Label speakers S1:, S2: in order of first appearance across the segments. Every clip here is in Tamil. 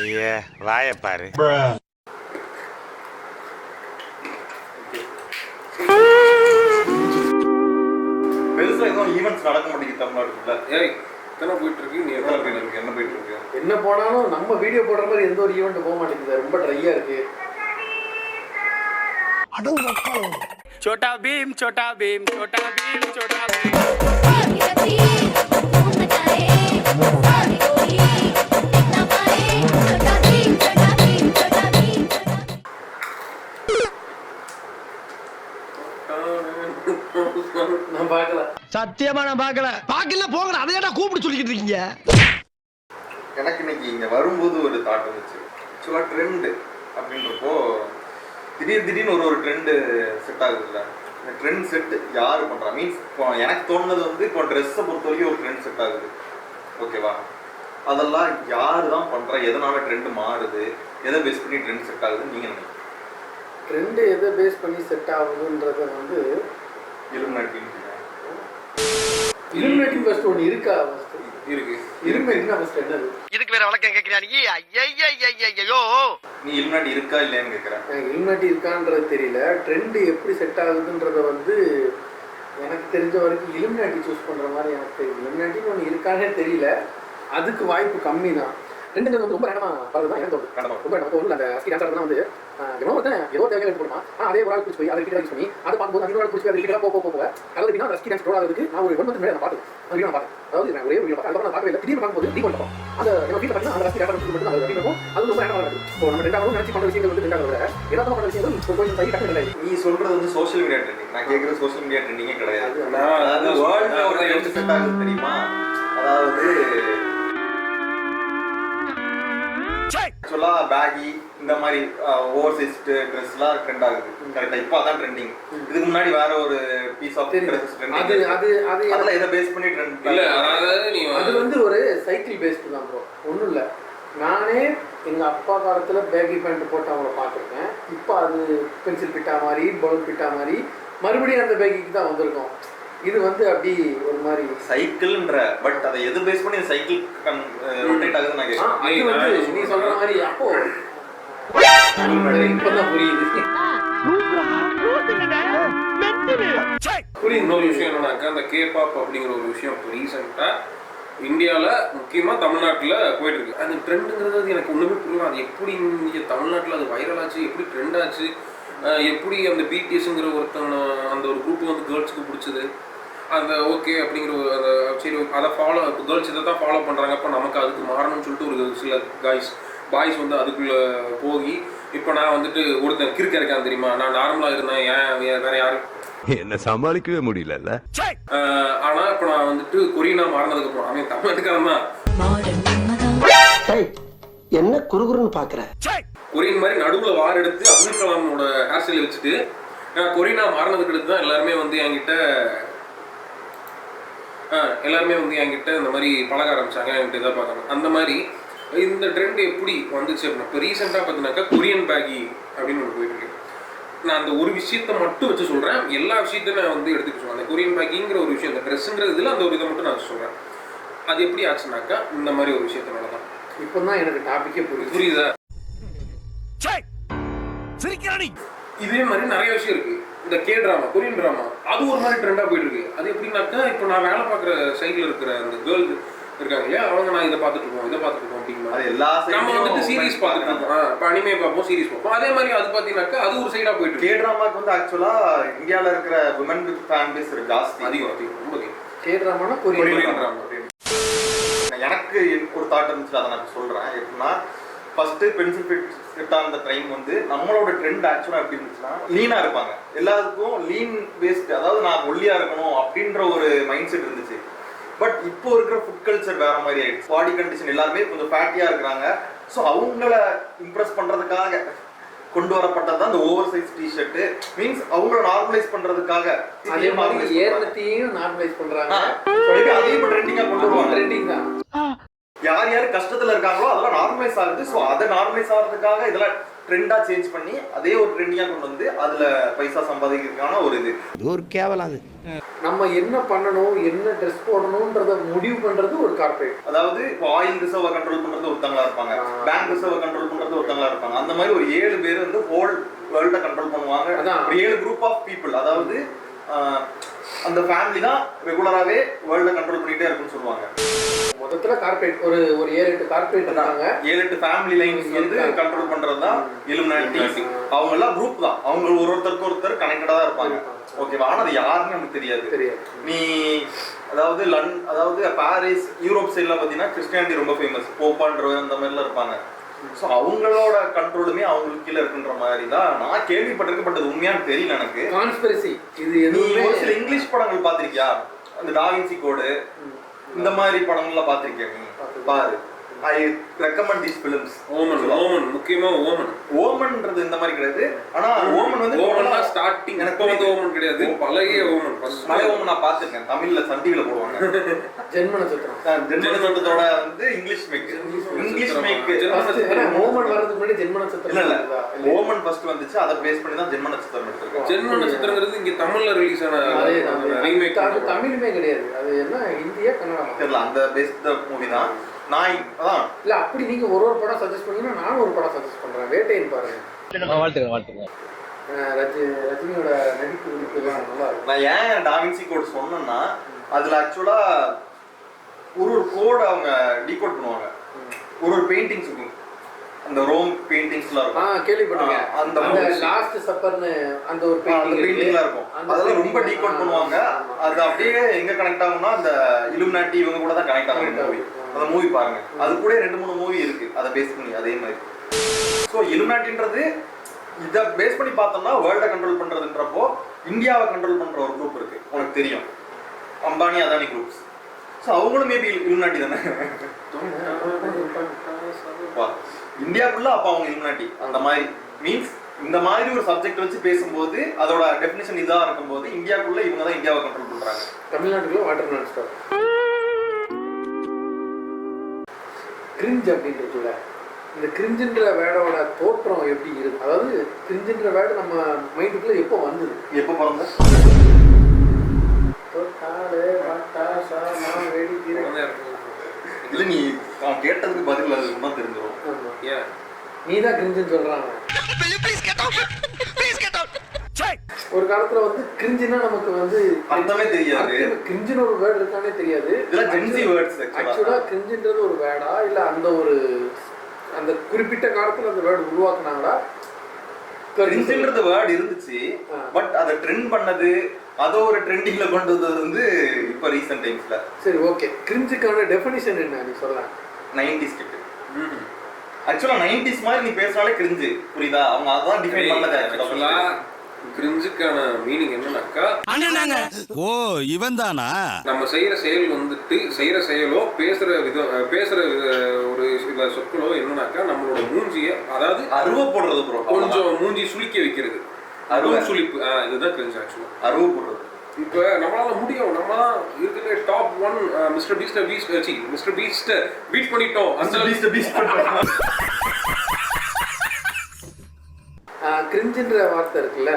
S1: ஐயா வாயப்பாரு
S2: பெருசா எதுவும் ஈவெண்ட்ஸ் நடக்க மாட்டேங்குது தமிழ்நாட்டுக்குள்ள
S3: ஏய் இத்தனை போயிட்டு இருக்கு நீ
S2: என்ன
S3: என்ன
S2: போயிட்டு இருக்கு என்ன போயிட்டு இருக்கு
S4: என்ன போனாலும் நம்ம வீடியோ போடுற மாதிரி எந்த ஒரு ஈவெண்ட் போக மாட்டேங்குது ரொம்ப ட்ரையா இருக்கு
S1: छोटा भीम छोटा भीम छोटा भीम छोटा भीम
S4: நான் பார்க்கல
S5: சத்தியமா நான் பார்க்கல. பார்க்கல போங்கடா. அதை ஏன்டா கூப்பிட்டு சொல்லிக்கிட்டு இருக்கீங்க?
S2: எனக்கு இன்னைக்கு இங்க வரும்போது ஒரு தாட் வந்துச்சு. ஆக்சுவலா ட்ரெண்ட் அப்படின்றப்போ திடீர் திடீர்னு ஒரு ஒரு ட்ரெண்டு செட் ஆகுதுல்ல. இந்த ட்ரெண்ட் செட் யாரு பண்றா? மீன்ஸ் இப்போ எனக்கு தோணுனது வந்து இப்போ ட்ரெஸ்ஸை பொறுத்த வரைக்கும் ஒரு ட்ரெண்ட் செட் ஆகுது. ஓகேவா அதெல்லாம் யாரு தான் பண்றா? எதனால ட்ரெண்ட் மாறுது? எதை பேஸ் பண்ணி ட்ரெண்ட் செட் ஆகுதுன்னு நீங்க நினைக்கிறீங்க?
S4: ட்ரெண்டு எதை பேஸ் பண்ணி செட் ஆகுதுன்றத வந்து
S2: இலுமினாட்டின்னு
S4: இலுமினேட்டிங் ஃபர்ஸ்ட் ஒன்று இருக்கா ஃபர்ஸ்ட்
S3: இருக்கு.
S4: இலுமினேட்டினா ஃபர்ஸ்ட் என்னது?
S5: இதுக்கு வேற வழக்கம் கேட்கிறா நீ? ஐயோ
S2: நீ இலுமினாட்டி இருக்கா இல்லையான்னு கேட்குறேன்
S4: எனக்கு இலுமினேட்டி இருக்கான்றது தெரியல. ட்ரெண்டு எப்படி செட் ஆகுதுன்றத வந்து எனக்கு தெரிஞ்ச வரைக்கும் இலுமினாட்டி சூஸ் பண்ற மாதிரி எனக்கு தெரியும் இலுமினாட்டின்னு ஒன்று இருக்கானே தெரியல. அதுக்கு வாய்ப்பு கம்மி தான் ரெண்டுங்கிறது வந்து ரொம்ப ரேண்டமா தான் எனக்கு தோணுது.
S2: கடமை
S4: ரொம்ப நம்ம ஒன்றும் அந்த அஸ்கி டான்ஸ் வந்து ஆஹ், எவனோ ஒருத்தன் ஏதோ தேவையான போடுமா ஆனால் அதே ஒரு ஆள் பிடிச்சி போய் அதை ரிப்பீட் யூஸ் பண்ணி அதை பார்க்கும்போது அந்த இன்னொரு பிடிச்சி அதை ரிப்பீட்டாக போக போக போக அதாவது எப்படின்னா அந்த அஸ்கி டான்ஸ் ரோடாகிறதுக்கு நான் ஒரு ஒன் மந்த் முன்னாடி நான் பார்த்தேன் நான் அதாவது நான் ஒரே வீடியோ பார்த்தேன். அதுக்கப்புறம் நான் பார்க்கவே இல்லை. திடீர்னு பார்க்கும்போது ரீகோல் பார்த்தோம் அந்த நம்ம வீட்டில் அந்த டான்ஸ் மட்டும் அது அது ரொம்ப ரேண்டமாக இருக்குது இப்போ நம்ம ரெண்டாவது நினச்சி பண்ணுற விஷயங்கள் வந்து ரெண்டாவது விட ஏதாவது பண்ணுற விஷயங்கள் இப்போ கொஞ்சம் சரி டக்கு ரெண்டாயிரம்
S2: நீ சொல்றது வந்து சோஷியல் மீடியா ட்ரெண்டிங் நான் கேட்கறது சோஷியல் மீடியா ட்ரெண்டிங்கே கிடையாது.
S3: நான்
S2: வேர்ல்ட்ல ஒரு தெரியுமா? அதாவது ஆக்சுவலா பேகி இந்த மாதிரி ஓவர் சைஸ் ட்ரெஸ்லாம் ட்ரெண்ட் ஆகுது. கரெக்டா இப்போ அதான் ட்ரெண்டிங் இதுக்கு முன்னாடி வேற ஒரு பீஸ் ஆஃப். ட்ரெஸ்
S4: அது அது அது
S2: அதெல்லாம் எதை பேஸ் பண்ணி ட்ரெண்ட்
S3: இல்ல அதாவது
S4: அது வந்து ஒரு சைக்கிள் பேஸ்டு தான் ப்ரோ ஒன்றும் இல்லை. நானே எங்கள் அப்பா காலத்தில் பேக்கி பேண்ட் போட்டு அவங்கள பார்த்துருக்கேன். இப்போ அது பென்சில் பிட்டா மாதிரி பலூன் பிட்டா மாதிரி மறுபடியும் அந்த பேக்கிக்கு தான் வந்திருக்கோம். இது வந்து அப்படி ஒரு மாதிரி
S2: சைக்கிள்ன்ற பட் அதை எது பேஸ் பண்ணி சைக்கிள் ரொட்டேட் ஆகுதுன்னு நான் கேட்கிறேன்.
S4: அது வந்து நீ சொல்ற மாதிரி அப்போ இப்பதான் புரியுது. புரியுது
S3: இன்னொரு விஷயம் என்னன்னாக்கா அந்த கேபாப் அப்படிங்கிற ஒரு விஷயம் இப்போ ரீசெண்டாக இந்தியாவில் முக்கியமாக தமிழ்நாட்டில் போயிட்டு இருக்கு அந்த ட்ரெண்டுங்கிறது எனக்கு ஒன்றுமே புரியல. அது எப்படி இங்கே தமிழ்நாட்டில் அது வைரல் ஆச்சு எப்படி ட்ரெண்ட் ஆச்சு எப்படி அந்த பிடிஎஸ்ங்கிற ஒருத்தவங்க அந்த ஒரு குரூப் வந்து கேர்ள்ஸுக்கு பிடிச்சது அந்த ஓகே அப்படிங்கிற ஒரு அந்த சரி அதை ஃபாலோ இப்போ கேர்ள்ஸ் இதை தான் ஃபாலோ பண்ணுறாங்க அப்போ நமக்கு அதுக்கு மாறணும்னு சொல்லிட்டு ஒரு சில காய்ஸ் பாய்ஸ் வந்து அதுக்குள்ளே போய் இப்போ நான் வந்துட்டு ஒருத்தன் கிறுக்க இருக்கான் தெரியுமா? நான் நார்மலாக இருந்தேன். ஏன்? வேற யாரும்
S6: என்ன சமாளிக்கவே முடியலல்ல?
S3: ஆஹ் ஆனா இப்ப நான் வந்துட்டு கொரியனா மாறினதுக்கு அப்புறம் அவன் தமிழ்நாட்டுக்காரன் தான்.
S5: என்ன குறுகுறுன்னு பாக்குற?
S3: கொரியன் மாதிரி நடுவுல வார் எடுத்து அப்துல் கலாமோட ஹேர் ஸ்டைல் வச்சுட்டு நான் கொரியனா மாறினதுக்கு அடுத்து தான் எல்லாருமே வந்து என்கிட்ட எல்லாருமே வந்து என்கிட்ட இந்த மாதிரி பழக ஆரம்பிச்சாங்க என்கிட்ட இதை பார்க்கணும் அந்த மாதிரி இந்த ட்ரெண்ட் எப்படி வந்துச்சு அப்படின்னா இப்போ ரீசெண்டாக பார்த்தீங்கன்னாக்கா கொரியன் பேகி அப்படின்னு ஒன்று போயிட்டு இருக்கு. நான் அந்த ஒரு விஷயத்தை மட்டும் வச்சு சொல்கிறேன் எல்லா விஷயத்தையும் நான் வந்து எடுத்துக்க சொல்றேன். அந்த கொரியன் பேக்கிங்கிற ஒரு விஷயம் அந்த ட்ரெஸ்ஸுங்கிற இதில் அந்த ஒரு இதை மட்டும் நான் சொல்கிறேன் அது எப்படி ஆச்சுனாக்கா இந்த மாதிரி ஒரு விஷயத்தினால தான்.
S4: இப்போதான் எனக்கு டாபிக்கே புரியுது.
S3: புரியுதா? இதே மாதிரி நிறைய விஷயம் இருக்கு. இந்த கே ட்ராமா கொரியன் ட்ராமா அது ஒரு மாதிரி ட்ரெண்டாக போயிட்டு இருக்கு அது எப்படின்னாக்கா இப்போ நான் வேலை பார்க்குற சைடில் இருக்கிற அந்த கேர்ள் இருக்காங்க இல்லையா? அவங்க நான் இதை பார்த்துட்டு இருக்கோம் இதை பார்த்துட்டு இருக்கோம் அப்படிங்கிற
S2: அது
S3: மாதிரி.
S2: எல்லா
S3: நம்ம வந்துட்டு சீரிஸ் பார்த்துட்டு இருக்கோம். இப்போ அனிமே பார்ப்போம் சீரிஸ் பார்ப்போம். அதே மாதிரி அது பார்த்தீங்கன்னாக்கா அது ஒரு சைடாக போயிட்டு
S2: கே
S3: இருக்கு
S2: ட்ராமாக்கு வந்து ஆக்சுவலா இந்தியால இருக்கிற விமன் ஃபேன் பேஸ் ஜாஸ்தி.
S3: அதிகம் அதிகம் ரொம்ப அதிகம்.
S4: கேட்றாமனா கொரியன்
S3: drama.
S2: எனக்கு ஒரு தாட் இருந்துச்சு அதை நான் சொல்றேன். எப்படின்னா ஃபர்ஸ்ட் பென்சில் ஃபிட் அந்த டைம் வந்து நம்மளோட ட்ரெண்ட் ஆக்சுவலா எப்படி இருந்துச்சுன்னா லீனா இருப்பாங்க. எல்லாத்துக்கும் லீன் பேஸ்ட் அதாவது நான் ஒல்லியா இருக்கணும் அப்படின்ற ஒரு மைண்ட் செட் இருந்துச்சு. பட் இப்போ இருக்கிற ஃபுட் கல்ச்சர் வேற மாதிரி ஆயிடுச்சு. பாடி கண்டிஷன் எல்லாருமே கொஞ்சம் ஃபேட்டியா இருக்கிறாங்க. ஸோ அவங்கள இம்ப்ரெஸ் பண்றதுக்காக கொண்டு வரப்பட்டது தான் இந்த ஓவர் சைஸ் டிஷர்ட் மீன்ஸ் அவங்கள நார்மலைஸ் பண்றதுக்காக.
S4: அதே மாதிரி. ஏர்னத்தையும் நார்மலைஸ்
S2: maybe அதையும் இப்போ ட்ரெண்டிங்கா கொண்டு வருவாங்க. யார் யார் கஷ்டத்துல இருக்காங்களோ அதெல்லாம் நார்மலைஸ் ஆகுது. ஸோ அதை நார்மலைஸ் ஆகிறதுக்காக இதெல்லாம் ட்ரெண்டா சேஞ்ச் பண்ணி அதே ஒரு ட்ரெண்டிங்கா கொண்டு வந்து அதுல பைசா சம்பாதிக்கிறதுக்கான ஒரு இது.
S5: இது ஒரு கேவலம் அது.
S4: நம்ம என்ன பண்ணணும் என்ன ட்ரெஸ் போடணுன்றத முடிவு பண்றது ஒரு கார்ப்பரேட்
S2: அதாவது இப்போ ஆயில் ரிசர்வை கண்ட்ரோல் பண்றது ஒருத்தங்களா இருப்பாங்க. பேங்க் ரிசர்வை கண்ட்ரோல் பண்றது ஒருத்தங்களா இருப்பாங்க. அந்த மாதிரி ஒரு ஏழு பேர் வந்து ஹோல் வேர்ல்ட கண்ட்ரோல் பண்ணுவாங்க.
S4: அதான்.
S2: ஒரு ஏழு குரூப் ஆஃப் பீப்புள் அதாவது ஆஹ், அந்த ஃபேமிலி தான் ரெகுலராகவே வேர்ல்ட கண்ட்ரோல் பண்ணிட்டே இருக்குன்னு சொல்லுவாங்க.
S4: மொத்தத்துல கார்ப்பரேட் ஒரு ஒரு ஏழு எட்டு கார்ப்பரேட் இருக்காங்க
S2: ஏழு எட்டு ஃபேமிலி லைன்ஸ் வந்து. கண்ட்ரோல் பண்றது தான் இலுமினாட்டி அவங்க எல்லாம் குரூப் தான். அவங்க ஒரு ஒருத்தருக்கு ஒருத்தர் கனெக்டடா தான் இருப்பாங்க. ஓகேவா ஆனா அது யாருன்னு நமக்கு தெரியாது.
S4: தெரியாது.
S2: நீ அதாவது லன் அதாவது பாரிஸ் யூரோப் சைட்ல பாத்தீங்கன்னா கிறிஸ்டியானிட்டி ரொம்ப ஃபேமஸ் போப்பான்ற அந்த மாதிரிலாம் இருப்பாங்க. ஸோ அவங்களோட கண்ட்ரோலுமே அவங்களுக்கு கீழே இருக்குன்ற மாதிரி தான் நான் கேள்விப்பட்டிருக்கேன் பட் அது உண்மையானு தெரியல எனக்கு.
S4: கான்ஸ்பிரசி இது
S2: நீ
S4: எதுவுமே
S2: ஒரு சில இங்கிலீஷ் படங்கள் பார்த்திருக்கியா? அந்த டாவின்சி கோடு இந்த மாதிரி படங்கள்லாம் பார்த்திருக்கியா நீ? பாரு. I recommend these films
S3: Omen Omen முக்கியமா ஓமன்
S2: ஓமன்ன்றது இந்த மாதிரி கிடையாது. ஆனா ஓமன் வந்து
S3: ஓமன் தான் ஸ்டார்டிங்
S2: எனக்கு
S3: வந்து ஓமன் கிடையாது. பழைய ஓமன் ஃபர்ஸ்ட்
S2: மலை ஓமன் நான் பார்த்திருக்கேன். தமிழ்ல சன் டிவில போடுவாங்க.
S4: ஜென்ம நட்சத்திரம்
S2: ஜென்ம நட்சத்திரத்தோட வந்து இங்கிலீஷ் மேக்
S4: ஏன்னா ஓமன் வர்றதுக்கு முன்னாடி ஜென்ம நட்சத்திரம்
S2: இல்ல இல்ல? ஓமன் ஃபர்ஸ்ட் வந்துச்சு அதை பேஸ் பண்ணி தான் ஜென்ம நட்சத்திரம் எடுத்திருக்கோம்.
S3: ஜென்ம நட்சத்திரங்கிறது இங்க தமிழ்ல ரிலீஸ் ஆன. ரீமேக்
S4: அது தமிழுமே கிடையாது. அது என்ன இந்தியா கன்னடமா
S2: தெரியல அந்த பேஸ்ட் மூவி தான். நான் அதான்.
S4: இல்ல அப்படி நீங்க ஒரு ஒரு படம் சஜஸ்ட் பண்ணீங்கன்னா நானும் ஒரு படம் சஜஸ்ட் பண்றேன். வேட்டையன் பாருங்க.
S5: வாழ்த்துக்கிறேன் வாழ்த்துக்கிறேன்
S4: ரஜினியோட நடிப்பு நல்லா இருக்கும்.
S2: நான் ஏன் டாவின்சி கோட் சொன்னேன்னா அதுல ஆக்சுவலா ஒரு ஒரு கோட் அவங்க டீகோட் பண்ணுவாங்க. ஒரு ஒரு பெயிண்டிங்ஸ் இருக்கும் அந்த ரோம் பெயிண்டிங்ஸ்லாம் இருக்கும்.
S4: கேள்விப்பட்டிருக்கேன்.
S2: ஆ, அந்த
S4: அந்த. லாஸ்ட் சப்பர்னு அந்த ஒரு
S2: பெயிண்டிங்லாம் இருக்கும். அதெல்லாம் ரொம்ப டீகோட் பண்ணுவாங்க. அது அப்படியே எங்க கனெக்ட் ஆகும்னா அந்த இலுமினாட்டி இவங்க கூட தான் கனெக்ட் ஆகும். மூவி. அந்த மூவி பாருங்க. அது கூட ரெண்டு மூணு மூவி இருக்கு. அதை பேஸ் பண்ணி அதே மாதிரி. ஸோ இலுமினாட்டின்றது இதை பேஸ் பண்ணி பார்த்தோம்னா வேர்ல்டை கண்ட்ரோல் பண்றதுன்றப்போ இந்தியாவை கண்ட்ரோல் பண்ற ஒரு குரூப் இருக்கு. உனக்கு தெரியும். அம்பானி அதானி குரூப்ஸ் ஸோ அவங்களும் மேபி இலுமினாட்டி தானே? வா. இந்தியாக்குள்ள அப்ப அவங்க இலுமினாட்டி அந்த மாதிரி மீன்ஸ் இந்த மாதிரி ஒரு சப்ஜெக்ட் வச்சு பேசும்போது அதோட டெஃபினிஷன் இதா இருக்கும்போது இந்தியாக்குள்ள இவங்க தான் இந்தியாவை கண்ட்ரோல் பண்றாங்க.
S4: தமிழ்நாட்டுக்குள்ள வாட்டர் நான் ஸ்டார் கிரிஞ்ச் அப்படின்றதுல இந்த கிரிஞ்சுன்ற வேர்டோட தோற்றம் எப்படி இருக்கு? அதாவது கிரிஞ்சுன்ற வேர்டு நம்ம மைண்டுக்குள்ள எப்போ வந்தது?
S2: எப்போ பிறந்த இல்ல நீ அவன் கேட்டதுக்கு பதில் அது தான் தெரிஞ்சிடும்
S4: நீ தான் கிரிஞ்சுன்னு சொல்றாங்க. ஒரு காலத்துல வந்து கிரிஞ்சுனா நமக்கு வந்து
S2: அர்த்தமே தெரியாது.
S4: கிரிஞ்சுன்னு ஒரு வேர்டு இருக்கானே தெரியாது.
S2: இதெல்லாம் words actually.
S4: ஆக்சுவலா கிரிஞ்சுன்றது ஒரு வேர்டா இல்ல அந்த ஒரு அந்த குறிப்பிட்ட காலத்துல அந்த வேர்டு உருவாக்குனாங்களா?
S2: கிரிஞ்சுன்றது வேர்ட் இருந்துச்சு. பட் அதை ட்ரெண்ட் பண்ணது அதை ஒரு ட்ரெண்டிங்ல கொண்டு வந்தது வந்து இப்போ ரீசெண்ட் டைம்ஸ்ல
S4: சரி ஓகே கிரிஞ்சுக்கான டெஃபினிஷன் என்ன நீ சொல்ல
S2: நைன்டிஸ் கிட்ட. ஆக்சுவலா நைன்டிஸ் மாதிரி நீ பேசினாலே கிரிஞ்சு புரியுதா? அவங்க அதான் டிஃபைன் பண்ணது
S3: ஆக்சுவலா கிரிஞ்சுக்கான மீனிங் என்னன்னாக்கா
S5: ஓ இவன் தானா
S3: நம்ம செய்யற செயல் வந்துட்டு செய்யற செயலோ பேசுற விதம் பேசுற வித- ஒரு சில சொற்களோ என்னன்னாக்கா நம்மளோட மூஞ்சிய அதாவது
S2: அருவ போடுறது ப்ரோ
S3: கொஞ்சம் மூஞ்சி சுளிக்க வைக்கிறது. சுளிப்பு ஆஹ் இதுதான் கிரிஞ்சு ஆக்சுவலா
S2: அருவ போடுறது.
S3: இப்ப நம்மளால முடியும். நம்ம தான் இருக்கிற top one mister Beast Beast C mister Beast beat பண்ணிட்டோம். அந்த
S2: பீஸ்ட் பீஸ்ட் பண்றாங்க
S4: கிரிஞ்சுன்ற வார்த்தை இருக்குல்ல.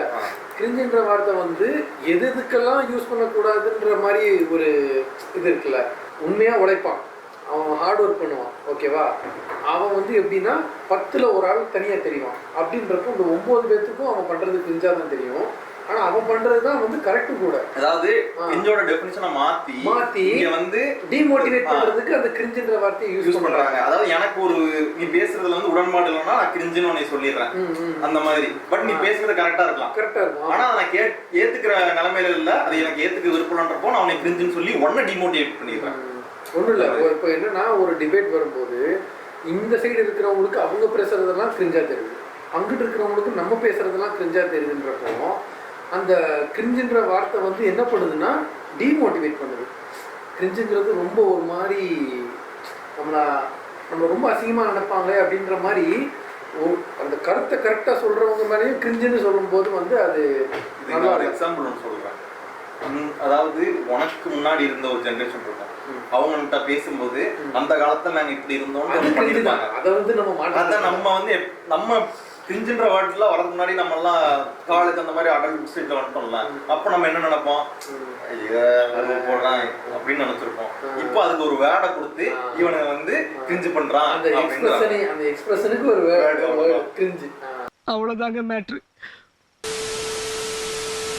S4: கிரிஞ்சுன்ற வார்த்தை வந்து எது எதுக்கெல்லாம் யூஸ் பண்ணக்கூடாதுன்ற மாதிரி ஒரு இது இருக்குல்ல. உண்மையா உழைப்பான். அவன் ஹார்ட் ஒர்க் பண்ணுவான் ஓகேவா அவன் வந்து எப்படின்னா பத்துல ஒரு ஆள் தனியா தெரியும் அப்படின்றப்போ இந்த ஒன்பது பேர்த்துக்கும் அவன் பண்றது கிரிஞ்சா தான் தெரியும். ஆனா அவன் பண்றது தான் வந்து கரெக்ட் கூட.
S2: அதாவது. கிரிஞ்சோட டெஃபினிஷனை மாத்தி
S4: மாத்தி
S2: இங்க வந்து
S4: டிமோட்டிவேட். பண்றதுக்கு அந்த கிரிஞ்சுன்ற வார்த்தையை யூஸ் பண்றாங்க.
S2: அதாவது எனக்கு ஒரு நீ பேசுறதுல வந்து உடன்பாடு இல்லைன்னா நான் கிரிஞ்சுன்னு உன்னை சொல்லிடுறேன். அந்த மாதிரி. பட் நீ. பேசுறது கரெக்டா இருக்கலாம்.
S4: கரெக்டா இருக்கும்.
S2: ஆனா அதை கே ஏத்துக்கிற நிலைமையில இல்ல. அது எனக்கு ஏத்துக்க விருப்பம்ன்றப்போ நான் உன்னை கிரிஞ்சுன்னு சொல்லி உன்னை டிமோட்டிவேட் பண்ணிடுறேன்.
S4: ஒன்றும் இல்லை. இப்போ என்னன்னா ஒரு டிபேட் வரும்போது இந்த சைடு இருக்கிறவங்களுக்கு அவங்க பேசுறதெல்லாம் கிரிஞ்சா தெரியுது. அங்கிட்டு இருக்கிறவங்களுக்கு நம்ம பேசுறதெல்லாம் கிரிஞ்சா தெரியுதுன்றப்போ அந்த கிரிஞ்சுன்ற வார்த்தை வந்து என்ன பண்ணுதுன்னா டிமோட்டிவேட் பண்ணுது. கிரிஞ்சுங்கிறது ரொம்ப ஒரு மாதிரி நம்மள நம்ம ரொம்ப அசிங்கமாக நினைப்பாங்களே அப்படின்ற மாதிரி ஒரு அந்த கருத்தை கரெக்டாக சொல்றவங்க மேலேயும் கிரிஞ்சுன்னு சொல்லும்போது வந்து அது நல்லா
S2: எக்ஸாம்பிள் ஒன்று சொல்றேன். உம், அதாவது உனக்கு முன்னாடி இருந்த ஒரு ஜெனரேஷன் இருக்கும் அவங்கள்ட்ட பேசும்போது அந்த காலத்துல நாங்க இப்படி இருந்தோம்னு
S4: அது
S2: பண்ணிருப்பாங்க
S4: வந்து நம்ம
S2: அத
S4: மாற்ற
S2: நம்ம வந்து நம்ம கிரிஞ்சுன்ற வேர்ட்ல வரதுக்கு முன்னாடி நம்ம எல்லாம் காலேஜ் அந்த மாதிரி அடல்ட் ஸ்டேஜ்ல வந்துட்டோம்ல. அப்ப நம்ம என்ன நினைப்போம்? ஐயோ அது போடுறான் அப்படின்னு நினைச்சிருப்போம். இப்போ அதுக்கு ஒரு வேடை கொடுத்து இவனை வந்து கிரிஞ்சு பண்றான்
S4: அந்த எக்ஸ்பிரஷனுக்கு ஒரு. கிரிஞ்சு
S5: அவ்வளவுதாங்க மேட்ரு